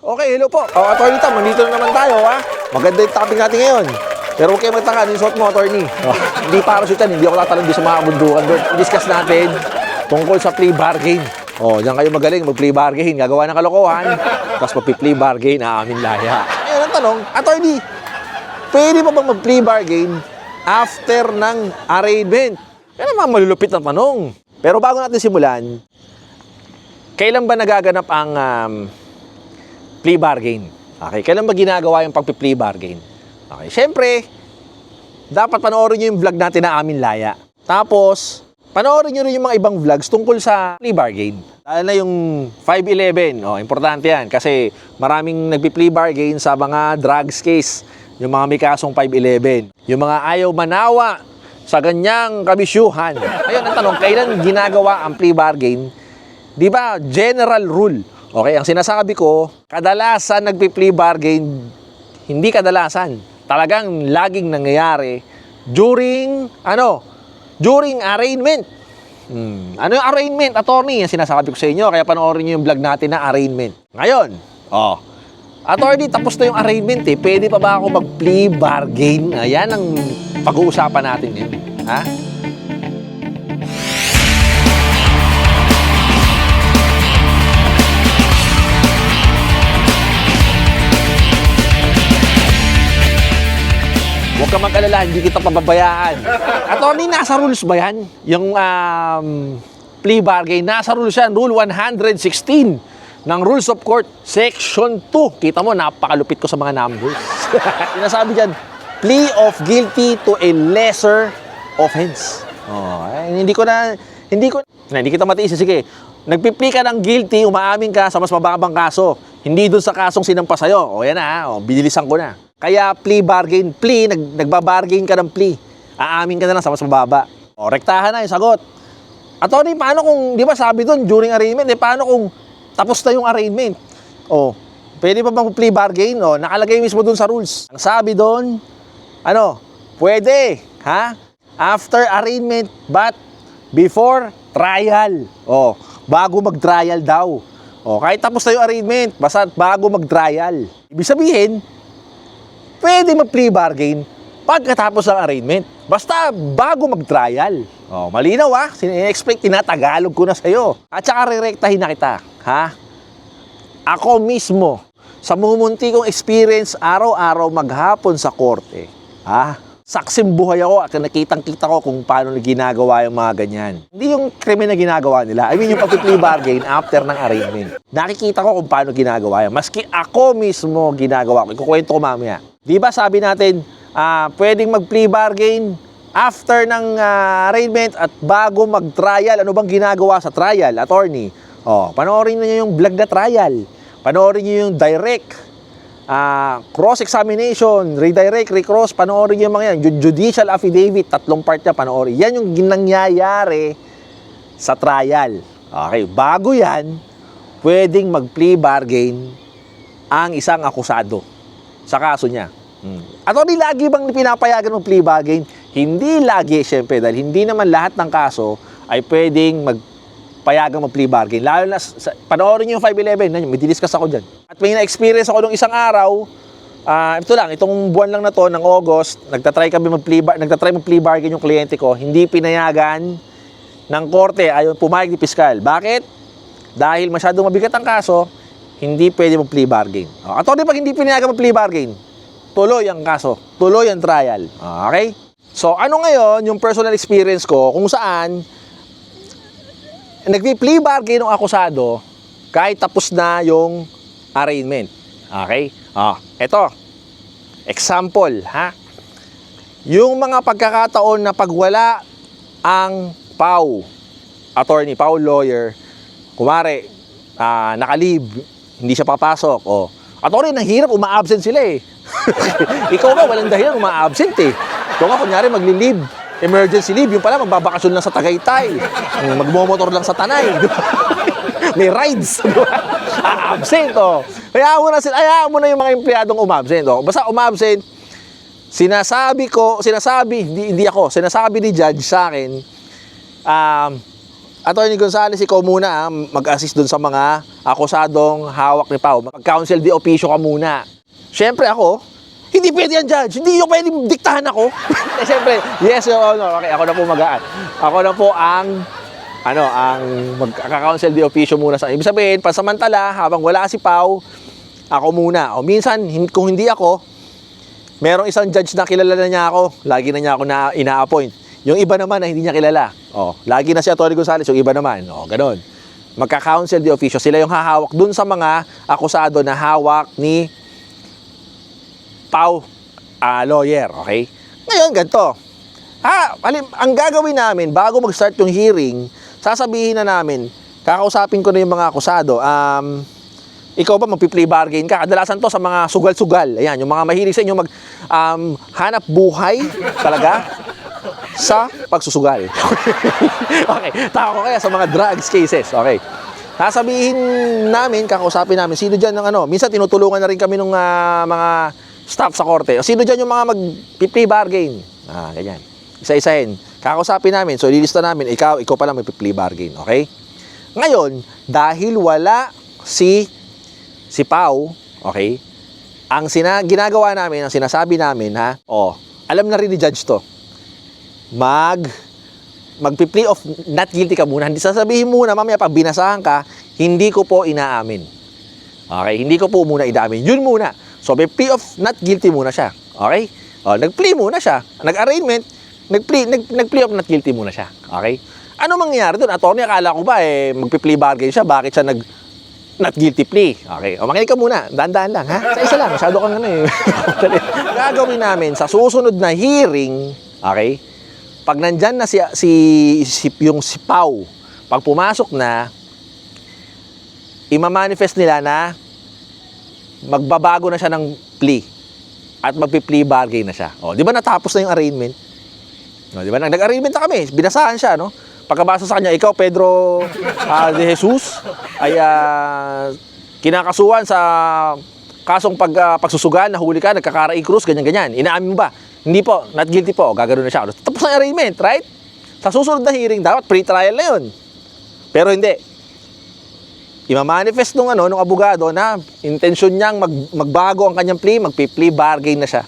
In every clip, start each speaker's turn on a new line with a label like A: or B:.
A: Okay, hello po. Oh, attorney Tam, nandito na naman tayo, ha? Maganda yung topic natin ngayon. Pero huwag kayo magtaka, ano yung suot mo, attorney. Oh, hindi para suitan, hindi ako tatalong doon sa mga bundukan doon. I-discuss natin tungkol sa plea bargain. Oh, diyan kayo magaling, mag-plea bargain, gagawa ng kalokohan, tapos mag-plea bargain, aamin laya. Ayun ang tanong, attorney, pwede pa bang mag-plea bargain after ng arraignment? Yan naman malulupit na tanong. Pero bago natin simulan, kailan ba nagaganap ang um, plea bargain? Okay, kailan ba ginagawa yung pagpi-plea bargain? Okay, syempre, dapat panoorin nyo yung vlog natin na amin laya. Tapos, panoorin nyo rin yung mga ibang vlogs tungkol sa plea bargain. Lalo na yung 511, oh, importante yan kasi maraming nagpi-plea bargain sa mga drugs case, yung mga may kasong 511, yung mga ayaw manawa sa ganyang kabisyuhan. Ayun ang tanong, kailan ginagawa ang plea bargain? Di ba, general rule. Okay, ang sinasabi ko, kadalasan nagpi-plea bargain, hindi kadalasan. Talagang laging nangyayari during, ano, during arraignment. Hmm. Ano yung arraignment, attorney? Yan sinasabi ko sa inyo, kaya panoorin nyo yung vlog natin na arraignment. Ngayon, oh, attorney, tapos na yung arraignment eh. Pwede pa ba ako mag-plea bargain? Ayan ang pag-uusapan natin ngayon. Ha? Ka mag-alala, hindi kita pababayaan. Attorney, nasa rules ba yan? Yung um, plea bargain, nasa rules yan. Rule 116 ng Rules of Court, Section 2. Kita mo, napakalupit ko sa mga numbers. Sinasabi dyan, plea of guilty to a lesser offense. Oh, eh, hindi ko na, hindi ko, na, hindi kita matiis. Sige, nagpipli ka ng guilty, umaamin ka sa mas mababang kaso. Hindi dun sa kasong sinampa sa'yo. O yan na, o, binilisan ko na. Kaya plea bargain, plea, nag, nagbabargain ka ng plea. Aamin ka na lang sa mas mababa. O, rektahan na yung sagot. Attorney, paano kung, di ba sabi doon during arraignment, eh, paano kung tapos na yung arraignment? O, pwede pa bang plea bargain? O, nakalagay mismo doon sa rules. Ang sabi doon, ano, pwede, ha? After arraignment, but before trial. O, bago mag-trial daw. O, kahit tapos na yung arraignment, basta bago mag-trial. Ibig sabihin, pwede mag-plea bargain pagkatapos ng arraignment. Basta bago mag-trial. Oh, malinaw ah. Sin-explain, tinatagalog ko na sa'yo. At saka rerektahin na kita. Ha? Ako mismo, sa mumunti kong experience araw-araw maghapon sa korte, ha? Saksim buhay ako at nakitang-kita ko kung paano ginagawa yung mga ganyan. Hindi yung krimen na ginagawa nila. I mean, yung pag-plea bargain after ng arraignment. Nakikita ko kung paano ginagawa yan. Maski ako mismo ginagawa ko. Ikukwento ko mamaya. Di ba sabi natin, ah, pwedeng mag-plea bargain after ng ah, arraignment at bago mag-trial. Ano bang ginagawa sa trial, attorney? Oh, panoorin niyo yung vlog na trial. Panoorin niyo yung direct ah, cross-examination, redirect, recross, panoorin yung mga yan. Ju- Judicial affidavit, tatlong part na panoorin. Yan yung nangyayari sa trial. Okay, bago yan, pwedeng mag-plea bargain ang isang akusado sa kaso niya. Hmm. At hindi lagi bang pinapayagan ng plea bargain? Hindi lagi, syempre, dahil hindi naman lahat ng kaso ay pwedeng magpayagan mag plea bargain. Lalo na, sa, panoorin niyo yung 511, nanyo, may diniscuss ako dyan. At may na-experience ako nung isang araw, ah, ito lang, itong buwan lang na to, ng August, nagtatry kami mag plea, bar- nagtatry mag plea bargain yung kliyente ko, hindi pinayagan ng korte, ayaw pumayag ni piskal. Bakit? Dahil masyadong mabigat ang kaso, hindi pwede mag plea bargain. Oh, at pag hindi pinayagan mag plea bargain, tuloy ang kaso, tuloy ang trial. Okay? So, ano ngayon yung personal experience ko kung saan nagpi-plea bargain ng akusado kahit tapos na yung arraignment. Okay? Ah, eto. Example, ha? Yung mga pagkakataon na pagwala ang PAW, attorney, PAW lawyer, kumare, ah, nakalib, hindi siya papasok, o, attorney, nang hirap, uma-absent sila eh. Ikaw ba, walang dahilan, uma-absent eh. Ikaw nga, kunyari, magli-leave, emergency leave, yung pala, magbabakasyon lang sa Tagaytay, magmomotor lang sa Tanay, may rides, di ba? A-absent, oh. Kaya mo na, sila- hayaan mo na yung mga empleyadong umabsent, oh. Basta umabsent, sinasabi ko, sinasabi, hindi, hindi ako, sinasabi ni judge sa akin, um, Attorney Gonzales, ikaw muna ah, mag-assist dun sa mga akusadong hawak ni Pao. Mag-counsel di officio ka muna. Siyempre ako, hindi pwede yan, Judge. Hindi yung pwede diktahan ako. eh, siyempre, yes, Your Honor. Okay, ako na po magaan. Ako na po ang ano, ang magkaka-counsel di officio muna sa Ibig sabihin, pansamantala, habang wala si Pau, ako muna. O minsan, kung hindi ako, merong isang judge na kilala na niya ako. Lagi na niya ako na ina-appoint. Yung iba naman na hindi niya kilala. O, lagi na si Atty. Gonzales, yung iba naman. O, ganun. Magka-counsel di officio. Sila yung hahawak dun sa mga akusado na hawak ni Pau ah, lawyer. Okay? Ngayon, ganito. Ha, alim, ang gagawin namin bago mag-start yung hearing, sasabihin na namin, kakausapin ko na yung mga akusado. Um, ikaw ba magpi-play bargain ka? Kadalasan to sa mga sugal-sugal. Ayan, yung mga mahilig sa inyo mag um, hanap buhay talaga sa pagsusugal. okay, tao ko kaya sa mga drugs cases. Okay. Sasabihin namin, kakausapin namin, sino dyan ng ano, minsan tinutulungan na rin kami ng mga staff sa korte. O sino dyan yung mga mag-play bargain? Ah, ganyan. Isa-isahin. Kakausapin namin, so lilista namin, ikaw, ikaw pala mag-play bargain, okay? Ngayon, dahil wala si si Pau, okay? Ang sina ginagawa namin, ang sinasabi namin ha, oh, alam na rin ni judge to. Mag magpi-plea of not guilty ka muna. Hindi sasabihin muna mamaya pag binasahan ka, hindi ko po inaamin. Okay, hindi ko po muna inaamin. Yun muna. So may plea of not guilty muna siya. Okay? Oh, nag-plea muna siya. Nag-arraignment, nag-plea, nag, nag-plea of not guilty muna siya. Okay? Ano mangyayari doon? Attorney, akala ko ba eh magpi-plea bargain siya, bakit siya nag not guilty plea. Okay. O makinig ka muna. Dahan-dahan lang, ha? Sa isa lang. Masyado kang ano eh. Gagawin namin sa susunod na hearing, okay? Pag nandyan na si, si, si yung si Pau, pag pumasok na, imamanifest nila na magbabago na siya ng plea at magpi-plea bargain na siya. O, di ba natapos na yung arraignment? No, di ba? Nag- Nag-arraignment na kami. Binasahan siya, no? Pagkabasa sa kanya, ikaw, Pedro ah, de Jesus, ay ah, kinakasuhan sa kasong pag, ah, pagsusugal, nahuli ka, nagkakarai krus, ganyan-ganyan. Inaamin mo ba? Hindi po, not guilty po. Gagano na siya. Tapos na yung arraignment, right? Sa susunod na hearing, dapat pre-trial na yun. Pero hindi. Imamanifest nung ano, nung abogado na intensyon niyang mag, magbago ang kanyang plea, magpi-plea bargain na siya.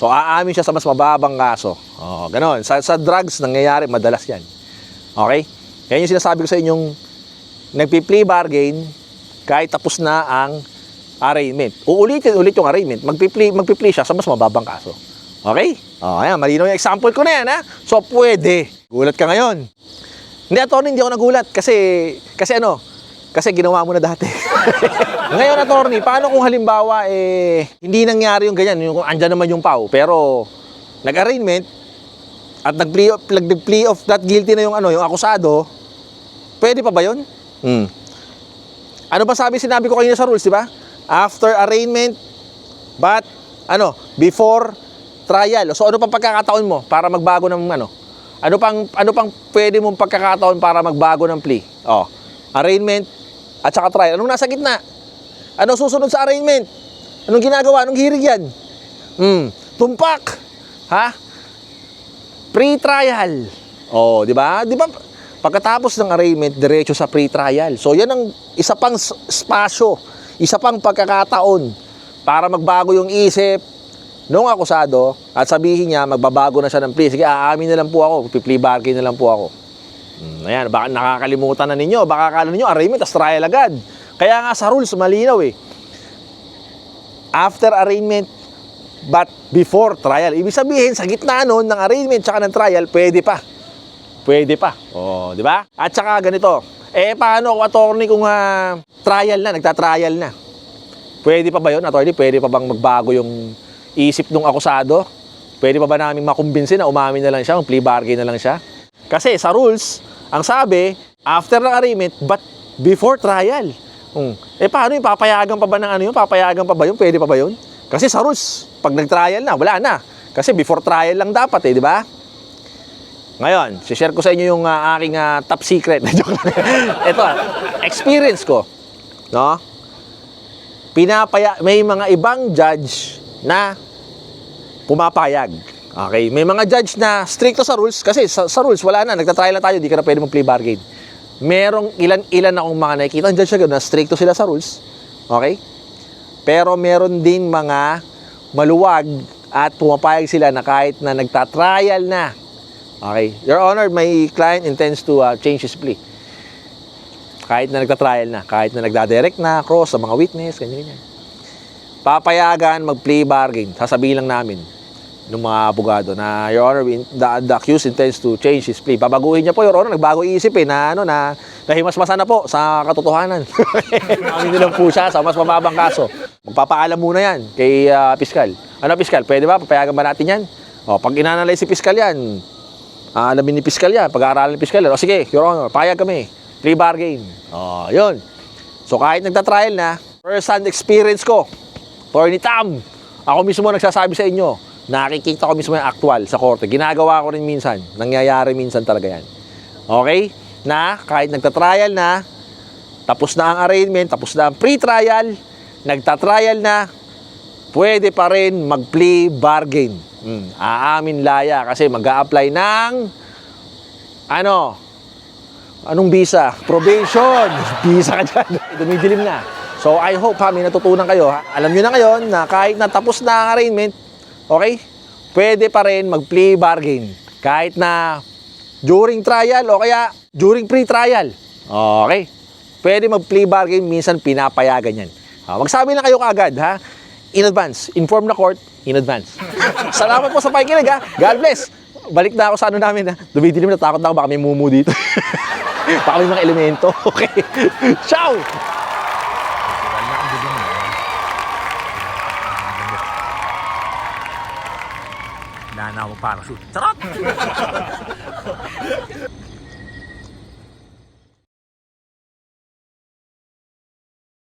A: So aamin siya sa mas mababang kaso. Oh, ganon. Sa, sa drugs, nangyayari, madalas yan. Okay? Yan yung sinasabi ko sa inyong nagpi-plea bargain kahit tapos na ang arraignment. Uulitin ulit yung arraignment. Magpi-plea, magpi-plea siya sa mas mababang kaso. Okay? Oh, ayan, malinaw yung example ko na yan, ha? So, pwede. Gulat ka ngayon. Hindi, attorney, hindi ako nagulat. Kasi, kasi ano, kasi ginawa mo na dati. Ngayon, attorney, paano kung halimbawa, eh, hindi nangyari yung ganyan, yung andyan naman yung pau, pero nag-arraignment, at nag-plea of, nag-plea of not guilty na yung ano, yung akusado, pwede pa ba yun? Hmm. Ano ba sabi sinabi ko kanina sa rules, di ba? After arraignment, but, ano, before trial. So, ano pang pagkakataon mo para magbago ng ano? Ano pang, ano pang pwede mong pagkakataon para magbago ng plea? Oh, arraignment at saka trial. Anong nasa gitna? Ano susunod sa arraignment? Anong ginagawa? Anong hearing yan? Hmm, tumpak. Ha? Pre-trial. Oh, di ba? Di ba? Pagkatapos ng arraignment, diretso sa pre-trial. So, yan ang isa pang spasyo, isa pang pagkakataon para magbago yung isip nung akusado at sabihin niya, magbabago na siya ng plea. Sige, aamin na lang po ako. Piplea bargain na lang po ako. Hmm, ayan, baka nakakalimutan na ninyo. Baka akala ninyo, arraignment, tas trial agad. Kaya nga sa rules, malinaw eh. After arraignment, but before trial. Ibig sabihin, sa gitna nun ng arraignment tsaka ng trial, pwede pa. Pwede pa. Oh, di ba? At saka ganito. Eh, paano kung attorney kung ah, trial na, nagta-trial na? Pwede pa ba yun, attorney? Pwede pa bang magbago yung isip ng akusado? Pwede pa ba namin makumbinsin na umamin na lang siya, plea bargain na lang siya? Kasi sa rules, ang sabi, after ng arraignment, but before trial. Hmm. Eh paano yung papayagan pa ba ng ano yun? Papayagan pa ba yun? Pwede pa ba yun? Kasi sa rules, pag nag-trial na, wala na. Kasi before trial lang dapat eh, di ba? Ngayon, share ko sa inyo yung ah, aking ah, top secret. Ito, ah, experience ko. No? Pinapaya, may mga ibang judge na pumapayag. Okay, may mga judge na stricto sa rules kasi sa, sa rules wala na, nagta-trial na tayo, di ka na pwede mag-plea bargain. merong ilan-ilan akong mga nakikita. Diyan siya na stricto sila sa rules. Okay? Pero meron din mga maluwag at pumapayag sila na kahit na nagtatrial na. Okay? Your Honor, my client intends to uh, change his plea. Kahit na nagtatrial na, kahit na nagdadirect na, cross sa mga witness, ganyan ganyan. Papayagan mag-plea bargain. Sasabihin lang namin ng mga abogado na Your Honor, the, the accused intends to change his plea. Babaguhin niya po, Your Honor, nagbago isip eh, na ano, na nahimasmasan na po sa katotohanan. Amin nilang po siya sa mas mababang kaso. Magpapaalam muna yan kay ah, Piskal. Ano, Piskal, pwede ba? Papayagan ba natin yan? O, pag inanalyze si Piskal yan, ah, alamin ni Piskal yan, pag-aaralan ni Piskal yan. O sige, Your Honor, payag kami. Plea bargain. O, yun. So kahit nagtatrial na, first hand experience ko, Attorney Tam, ako mismo nagsasabi sa inyo, nakikita ko mismo yung actual sa korte. Ginagawa ko rin minsan. Nangyayari minsan talaga yan. Okay? Na kahit nagtatrial na, tapos na ang arraignment, tapos na ang pre-trial, nagtatrial na, pwede pa rin mag-plea bargain. Hmm, aamin laya kasi mag apply ng ano, Anong visa? Probation. Visa ka dyan. Dumidilim na. So, I hope ha, may natutunan kayo. Ha? Alam nyo na ngayon na kahit na tapos na ang arraignment, okay, pwede pa rin mag-plea bargain. Kahit na during trial o kaya during pre-trial. Okay. Pwede mag-plea bargain, minsan pinapayagan yan. Ha, magsabi lang kayo kaagad, ha? In advance. Inform na court in advance. Salamat po sa pakikinig, ha? God bless. Balik na ako sa ano namin, ha? Dumidilim na takot na ako, baka may mumu dito. baka may mga elemento. Okay. Ciao!
B: ผ่านสุดจรัด